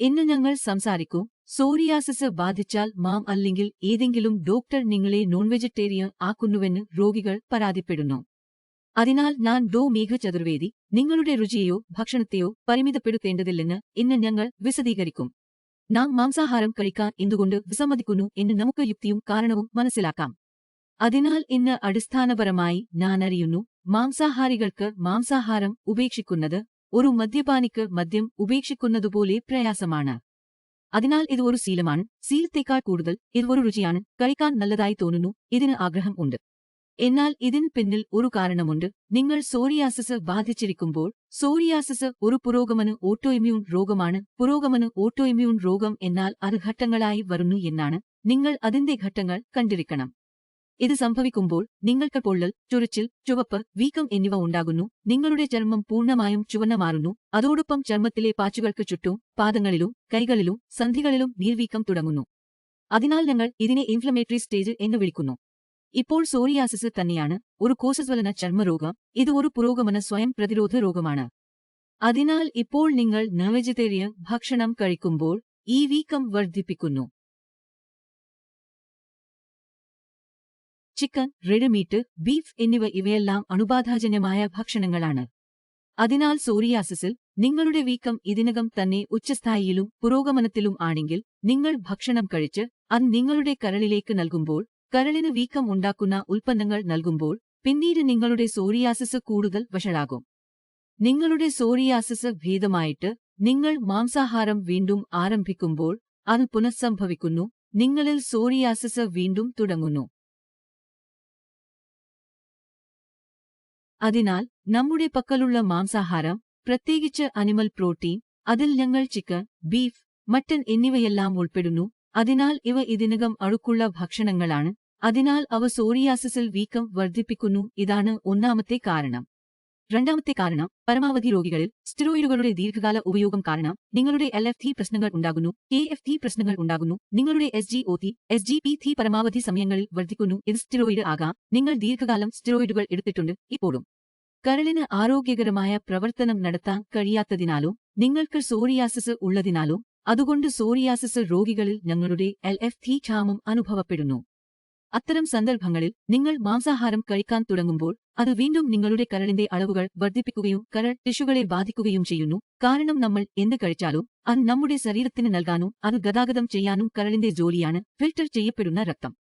ഇന്ന് ഞങ്ങൾ സംസാരിക്കും. സോറിയാസിസ് ബാധിച്ചാൽ മാം അല്ലെങ്കിൽ ഏതെങ്കിലും ഡോക്ടർ നിങ്ങളെ നോൺ വെജിറ്റേറിയൻ ആക്കുന്നുവെന്ന് രോഗികൾ പരാതിപ്പെടുന്നു. അതിനാൽ ഞാൻ ഡോ മേഘ ചതുർവേദി നിങ്ങളുടെ രുചിയെയോ ഭക്ഷണത്തെയോ പരിമിതപ്പെടുത്തേണ്ടതില്ലെന്ന് ഇന്ന് ഞങ്ങൾ വിശദീകരിക്കും. നാം മാംസാഹാരം കഴിക്കാൻ എന്തുകൊണ്ട് വിസമ്മതിക്കുന്നു എന്ന് നമുക്ക് യുക്തിയും കാരണവും മനസ്സിലാക്കാം. അതിനാൽ ഇന്ന് അടിസ്ഥാനപരമായി ഞാൻ അറിയുന്നു മാംസാഹാരികൾക്ക് മാംസാഹാരം ഉപേക്ഷിക്കുന്നത് ഒരു മദ്യപാനിക്ക് മദ്യം ഉപേക്ഷിക്കുന്നതുപോലെ പ്രയാസമാണ്. അതിനാൽ ഇത് ഒരു ശീലമാണ്. ശീലത്തേക്കാൾ കൂടുതൽ ഇത് ഒരു രുചിയാണ്. കഴിക്കാൻ നല്ലതായി തോന്നുന്നു. ഇതിന് ആഗ്രഹം ഉണ്ട്. എന്നാൽ ഇതിന് പിന്നിൽ ഒരു കാരണമുണ്ട്. നിങ്ങൾ സോറിയാസിസ് ബാധിച്ചിരിക്കുമ്പോൾ സോറിയാസിസ് ഒരു പുരോഗമന ഓട്ടോഇമ്മ്യൂൺ രോഗമാണ്. പുരോഗമന ഓട്ടോഇമ്മ്യൂൺ രോഗം എന്നാൽ അത് ഘട്ടങ്ങളായി വരുന്നു എന്നാണ്. നിങ്ങൾ അതിന്റെ ഘട്ടങ്ങൾ കണ്ടിരിക്കണം. ഇത് സംഭവിക്കുമ്പോൾ നിങ്ങൾക്ക് പൊള്ളൽ ചൊറിച്ചിൽ ചുവപ്പ് വീക്കം എന്നിവ ഉണ്ടാകുന്നു. നിങ്ങളുടെ ചർമ്മം പൂർണമായും ചുവന്ന മാറുന്നു. അതോടൊപ്പം ചർമ്മത്തിലെ പാച്ചുകൾക്ക് ചുറ്റും പാദങ്ങളിലും കൈകളിലും സന്ധികളിലും നീർവീക്കം തുടങ്ങുന്നു. അതിനാൽ ഞങ്ങൾ ഇതിനെ ഇൻഫ്ലമേറ്ററി സ്റ്റേജ് എന്ന് വിളിക്കുന്നു. ഇപ്പോൾ സോറിയാസിസ് തന്നെയാണ് ഒരു കോശസ്വലന ചർമ്മരോഗം. ഇത് ഒരു പുരോഗമന സ്വയം പ്രതിരോധ രോഗമാണ്. അതിനാൽ ഇപ്പോൾ നിങ്ങൾ നവെജിറ്റേറിയൻ ഭക്ഷണം കഴിക്കുമ്പോൾ ഈ വീക്കം വർദ്ധിപ്പിക്കുന്നു. ചിക്കൻ റെഡ് മീറ്റ് ബീഫ് എന്നിവ ഇവയെല്ലാം അണുബാധാജന്യമായ ഭക്ഷണങ്ങളാണ്. അതിനാൽ സോറിയാസിസിൽ നിങ്ങളുടെ വീക്കം ഇതിനകം തന്നെ ഉച്ചസ്ഥായിയിലും പുരോഗമനത്തിലും ആണെങ്കിൽ നിങ്ങൾ ഭക്ഷണം കഴിച്ച് അത് നിങ്ങളുടെ കരളിലേക്ക് നൽകുമ്പോൾ കരളിന് വീക്കം ഉണ്ടാക്കുന്ന ഉൽപ്പന്നങ്ങൾ നൽകുമ്പോൾ പിന്നീട് നിങ്ങളുടെ സോറിയാസിസ് കൂടുതൽ വഷളാകും. നിങ്ങളുടെ സോറിയാസിസ് ഭേദമായിട്ട് നിങ്ങൾ മാംസാഹാരം വീണ്ടും ആരംഭിക്കുമ്പോൾ അത് പുനഃസംഭവിക്കുന്നു നിങ്ങളിൽ സോറിയാസിസ് വീണ്ടും തുടങ്ങുന്നു. അതിനാൽ നമ്മുടെ പക്കലുള്ള മാംസാഹാരം പ്രത്യേകിച്ച് അനിമൽ പ്രോട്ടീൻ അതിൽ ഞങ്ങൾ ചിക്കൻ ബീഫ് മട്ടൻ എന്നിവയെല്ലാം ഉൾപ്പെടുന്നു. അതിനാൽ ഇവ ഇതിനകം അഴുക്കുള്ള ഭക്ഷണങ്ങളാണ്. അതിനാൽ അവ സോറിയാസിസിൽ വീക്കം വർദ്ധിപ്പിക്കുന്നു. ഇതാണ് ഒന്നാമത്തെ കാരണം. രണ്ടാമത്തെ കാരണം പരമാവധി രോഗികളിൽ സ്റ്റിറോയിഡുകളുടെ ദീർഘകാല ഉപയോഗം കാരണം നിങ്ങളുടെ എൽ എഫ് ടി പ്രശ്നങ്ങൾ ഉണ്ടാകുന്നു കെ എഫ് ടി പ്രശ്നങ്ങൾ ഉണ്ടാകുന്നു നിങ്ങളുടെ S G O T S G P T പരമാവധി സമയങ്ങളിൽ വർദ്ധിക്കുന്നു ഇത് സ്റ്റിറോയിഡ് ആകാം നിങ്ങൾ ദീർഘകാലം സ്റ്റിറോയിഡുകൾ എടുത്തിട്ടുണ്ട് ഇപ്പോഴും. കരളിന് ആരോഗ്യകരമായ പ്രവർത്തനം നടത്താൻ കഴിയാത്തതിനാലും നിങ്ങൾക്ക് സോറിയാസിസ് ഉള്ളതിനാലും അതുകൊണ്ട് സോറിയാസിസ് രോഗികളിൽ ഞങ്ങളുടെ എൽ എഫ് ടി ക്ഷാമം അനുഭവപ്പെടുന്നു. അത്തരം സന്ദർഭങ്ങളിൽ നിങ്ങൾ മാംസാഹാരം കഴിക്കാൻ തുടങ്ങുമ്പോൾ അത് വീണ്ടും നിങ്ങളുടെ കരളിന്റെ അളവുകൾ വർദ്ധിപ്പിക്കുകയും കരൾ ടിഷ്യുകളെ ബാധിക്കുകയും ചെയ്യുന്നു. കാരണം നമ്മൾ എന്ത് കഴിച്ചാലും അത് നമ്മുടെ ശരീരത്തിന് നൽകാനും അത് ഗതാഗതം ചെയ്യാനും കരളിന്റെ ജോലിയാണ്. ഫിൽട്ടർ ചെയ്യപ്പെടുന്ന രക്തം.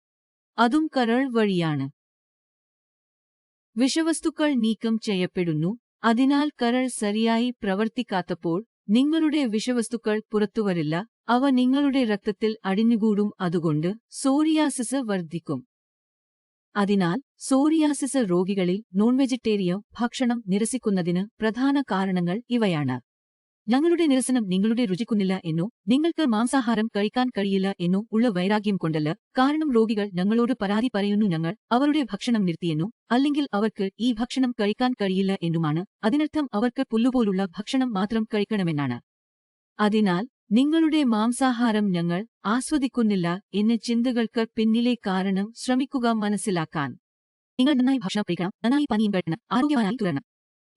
അതും കരൾ വഴിയാണ്. വിഷവസ്തുക്കൾ നീക്കം ചെയ്യപ്പെടുന്നു. അതിനാൽ കരൾ ശരിയായി പ്രവർത്തിക്കാത്തപ്പോൾ നിങ്ങളുടെ വിഷവസ്തുക്കൾ പുറത്തുവരില്ല അവ നിങ്ങളുടെ രക്തത്തിൽ അടിഞ്ഞുകൂടും അതുകൊണ്ട് സോറിയാസിസ് വർദ്ധിക്കും. അതിനാൽ സോറിയാസിസ് രോഗികളിൽ നോൺ വെജിറ്റേറിയൻ ഭക്ഷണം നിരസിക്കുന്നതിന് പ്രധാന കാരണങ്ങൾ ഇവയാണ്. ഞങ്ങളുടെ നിരസനം നിങ്ങളുടെ രുചിക്കുന്നില്ല എന്നോ നിങ്ങൾക്ക് മാംസാഹാരം കഴിക്കാൻ കഴിയില്ല എന്നോ ഉള്ള വൈരാഗ്യം കൊണ്ടല്ല. കാരണം രോഗികൾ ഞങ്ങളോട് പരാതി പറയുന്നു ഞങ്ങൾ അവരുടെ ഭക്ഷണം നിർത്തിയെന്നോ അല്ലെങ്കിൽ അവർക്ക് ഈ ഭക്ഷണം കഴിക്കാൻ കഴിയില്ല എന്നുമാണ്. അതിനർത്ഥം അവർക്ക് പുല്ലുപോലുള്ള ഭക്ഷണം മാത്രം കഴിക്കണമെന്നാണ്. അതിനാൽ നിങ്ങളുടെ മാംസാഹാരം ഞങ്ങൾ ആസ്വദിക്കുന്നില്ല എന്ന ചിന്തകൾക്ക് പിന്നിലെ കാരണം ശ്രമിക്കുക മനസ്സിലാക്കാൻ. നിങ്ങൾ നന്നായി ഭക്ഷണം കഴിക്കണം നന്നായി പനിയും കഴിക്കണം ആരോഗ്യവാനായി തുടരണം.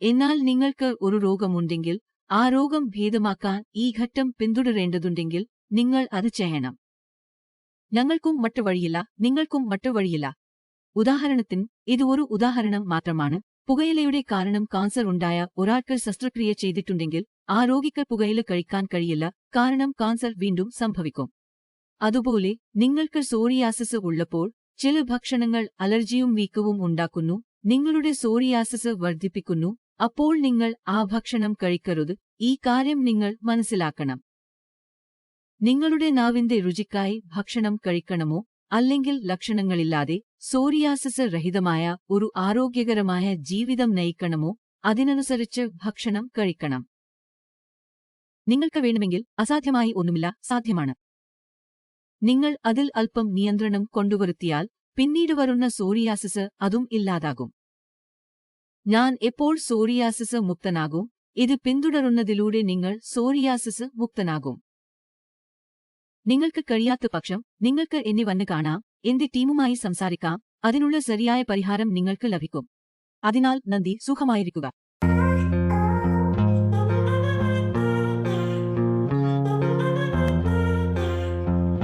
എന്നാൽ നിങ്ങൾക്ക് ഒരു രോഗമുണ്ടെങ്കിൽ ആ രോഗം ഭേദമാക്കാൻ ഈ ഘട്ടം പിന്തുടരേണ്ടതുണ്ടെങ്കിൽ നിങ്ങൾ അത് ചെയ്യണം. ഞങ്ങൾക്കും മറ്റു വഴിയില്ല നിങ്ങൾക്കും മറ്റു വഴിയില്ല. ഉദാഹരണത്തിന് ഇത് ഒരു ഉദാഹരണം മാത്രമാണ്. പുകയിലയുടെ കാരണം കാൻസർ ഉണ്ടായ ഒരാൾക്ക് ശസ്ത്രക്രിയ ചെയ്തിട്ടുണ്ടെങ്കിൽ ആ രോഗിക്ക് പുകയില കഴിക്കാൻ കഴിയില്ല കാരണം കാൻസർ വീണ്ടും സംഭവിക്കും. അതുപോലെ നിങ്ങൾക്ക് സോറിയാസിസ് ഉള്ളപ്പോൾ ചില ഭക്ഷണങ്ങൾ അലർജിയും വീക്കവും ഉണ്ടാക്കുന്നു നിങ്ങളുടെ സോറിയാസിസ് വർദ്ധിപ്പിക്കുന്നു അപ്പോൾ നിങ്ങൾ ആ ഭക്ഷണം കഴിക്കരുത്. ഈ കാര്യം നിങ്ങൾ മനസ്സിലാക്കണം. നിങ്ങളുടെ നാവിന്റെ രുചിക്കായി ഭക്ഷണം കഴിക്കണമോ? അല്ലെങ്കിൽ ലക്ഷണങ്ങളില്ലാതെ സോറിയാസിസ് രഹിതമായ ഒരു ആരോഗ്യകരമായ ജീവിതം നയിക്കണമോ? അതിനനുസരിച്ച് ഭക്ഷണം കഴിക്കണം. നിങ്ങൾക്ക് വേണമെങ്കിൽ അസാധ്യമായി ഒന്നുമില്ല സാധ്യമാണ്. നിങ്ങൾ അതിൽ അല്പം നിയന്ത്രണം കൊണ്ടുവരുത്തിയാൽ പിന്നീട് വരുന്ന സോറിയാസിസ് അതും ഇല്ലാതാകും. ഞാൻ എപ്പോൾ സോറിയാസിസ് മുക്തനാകും? ഇത് പിന്തുടരുന്നതിലൂടെ നിങ്ങൾ സോറിയാസിസ് മുക്തനാകും. നിങ്ങൾക്ക് കഴിയാത്ത പക്ഷം നിങ്ങൾക്ക് എന്നെ വന്ന് കാണാം എന്റെ ടീമുമായി സംസാരിക്കാം അതിനുള്ള ശരിയായ പരിഹാരം നിങ്ങൾക്ക് ലഭിക്കും. അതിനാൽ നന്ദി സുഖമായിരിക്കുക.